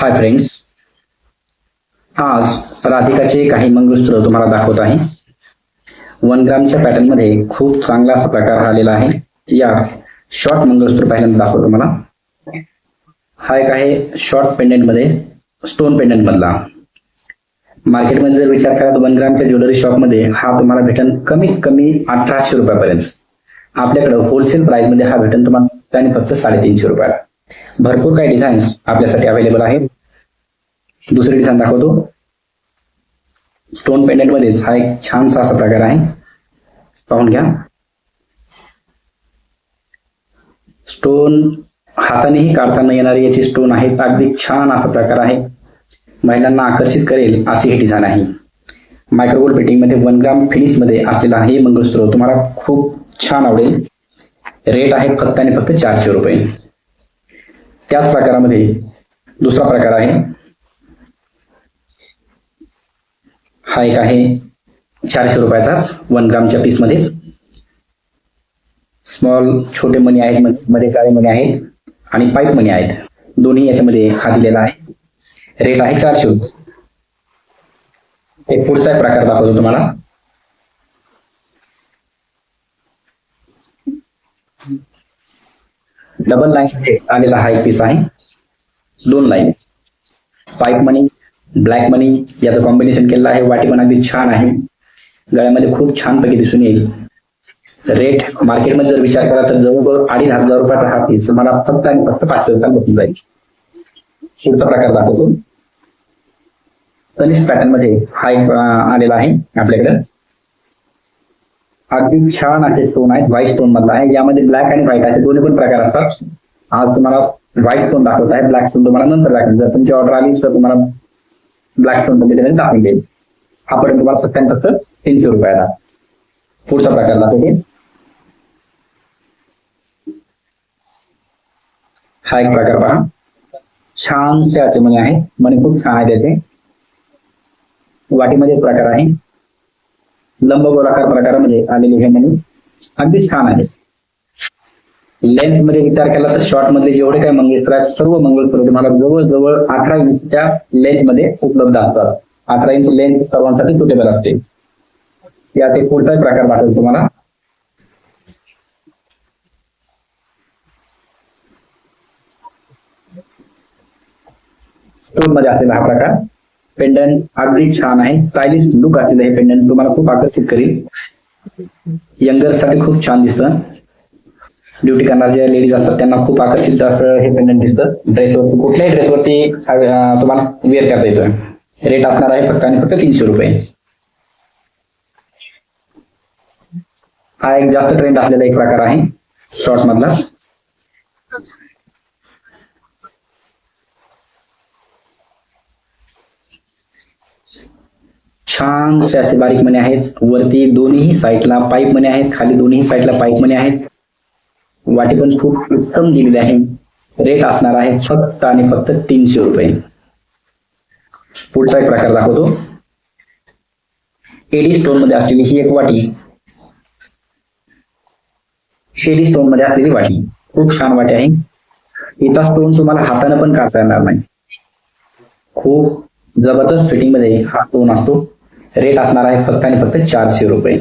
Hi friends आज राधिकाचे काही मंगळसूत्र तुम्हाला दाखवत आहे. वन ग्रामच्या पॅटर्नमध्ये खूप चांगला असा प्रकार आलेला आहे. या शॉर्ट मंगळसूत्र पहिल्यांदा दाखवतो तुम्हाला. हा एक आहे शॉर्ट पेंडेंटमध्ये स्टोन पेंडेंट मधला. मार्केटमध्ये जर विचार करा तर वन ग्रामच्या ज्वेलरी शॉपमध्ये हा तुम्हाला भेटन कमीत कमी अठराशे रुपयापर्यंत. आपल्याकडे होलसेल प्राइसमध्ये हा भेटन तुम्हाला त्याने फक्त साडेतीनशे रुपयाला. भरपूर काही डिझाईन्स आपल्यासाठी अवेलेबल आहेत. दुसरी डिझाईन दाखवतो. स्टोन पेंडेंट मध्येच हा एक छानसा असा प्रकार आहे. पाहून घ्या. स्टोन हातानेही काढताना येणारी येणारे याचे स्टोन आहेत. अगदी छान असा प्रकार आहे. महिलांना आकर्षित करेल अशी ही डिझाईन आहे. मायक्रोगोल्ड फिटिंगमध्ये वन ग्राम फिनिशमध्ये असलेला हे मंगळसूत्र तुम्हाला खूप छान आवडेल. रेट आहे फक्त आणि फक्त चारशे रुपये. त्याच प्रकारामध्ये दुसरा प्रकार आहे. हा एक आहे चारशे रुपयाचाच वन ग्रामच्या पीस मध्येच स्मॉल छोटे मणी आहेत मध्ये- काळे मणी आहेत आणि पाईप मणी आहेत. दोन्ही याच्यामध्ये हा दिलेला आहे. रेट आहे चारशे रुपये. एक पुढचा एक प्रकार दाखवतो तुम्हाला. डबल लाईन आलेला हा एक पीस आहे. दोन line pipe money black money याचं कॉम्बिनेशन केलेलं आहे. वाटी पण अगदी छान आहे. गळ्यामध्ये खूप छानपैकी दिसून येईल. रेट मार्केटमध्ये जर विचार करा तर जवळजवळ अडीच हजार रुपयाचा हा पीस तुम्हाला फक्त आणि फक्त पाच रुपयाला बसून जाईल. पुढचा प्रकार दाखवतो. तनिष पॅटर्नमध्ये हा एक आलेला आहे आपल्याकडे. अगदी छान असे स्टोन आहेत व्हाईट स्टोन मधला आहे. यामध्ये ब्लॅक आणि व्हाईट असे दोन्ही पण प्रकार असतात. आज तुम्हाला व्हाईट स्टोन दाखवत आहे. ब्लॅक स्टोन तुम्हाला नंतर दाखवेल जर तुमची ऑर्डर आली तर तुम्हाला ब्लॅक स्टोन डिझाईन दाखवून देईल हा पर्यंत तुम्हाला फक्त फक्त तीनशे रुपयाला. पुढचा प्रकार दाखवते. हा एक प्रकार पहा. छानसे असे मणी आहे. मणी खूप छान आहे त्याचे वाटीमध्ये एक प्रकार आहे. लंब गोलाकार प्रकारामध्ये म्हणजे आलेले हे म्हणून अगदी छान आहे. लेंथमध्ये विचार केला तर शॉर्ट मधले जेवढे काही मंगळसूत्र आहेत सर्व मंगळसूत्र तुम्हाला जवळजवळ अठरा इंचच्या लेंथमध्ये उपलब्ध असतात. अठरा इंच लेंथ सर्वांसाठी सुटेबल असते. यात एक कोणताही प्रकार वाटेल तुम्हाला. स्टोनमध्ये असलेला हा प्रकार. पेंडंट अगदी छान आहे. स्टायलिश लुक असलेलं हे पेंडंट तुम्हाला खूप आकर्षित करेल. यंगरसाठी खूप छान दिसतं. ड्युटी करणाऱ्या ज्या लेडीज असतात त्यांना खूप आकर्षित असं हे पेंडंट दिसतं. ड्रेसवरती कुठल्याही ड्रेसवरती वरती तुम्हाला वेअर करता येतं रेट असणार आहे फक्त आणि फक्त तीनशे रुपये. हा एक जास्त ट्रेंड असलेला एक प्रकार आहे. शॉर्ट मधला. छानसे असे बारीक मणी आहेत. वरती दोन्ही साईडला पाईप मणी आहेत. खाली दोन्ही साईडला पाईप मणी आहेत. वाटी पण खूप उत्तम दिलेली आहे. रेट असणार आहे फक्त आणि फक्त तीनशे रुपये. पुढचा एक प्रकार दाखवतो. एडी स्टोनमध्ये असलेली ही एक वाटी. शेडी स्टोनमध्ये असलेली वाटी. खूप छान वाटी आहे. हिचा स्टोन तुम्हाला हाताने पण काढता येणार नाही. खूप जबरदस्त फिटिंगमध्ये हा स्टोन असतो. रेट असणार आहे फक्त आणि फक्त चारशे रुपये.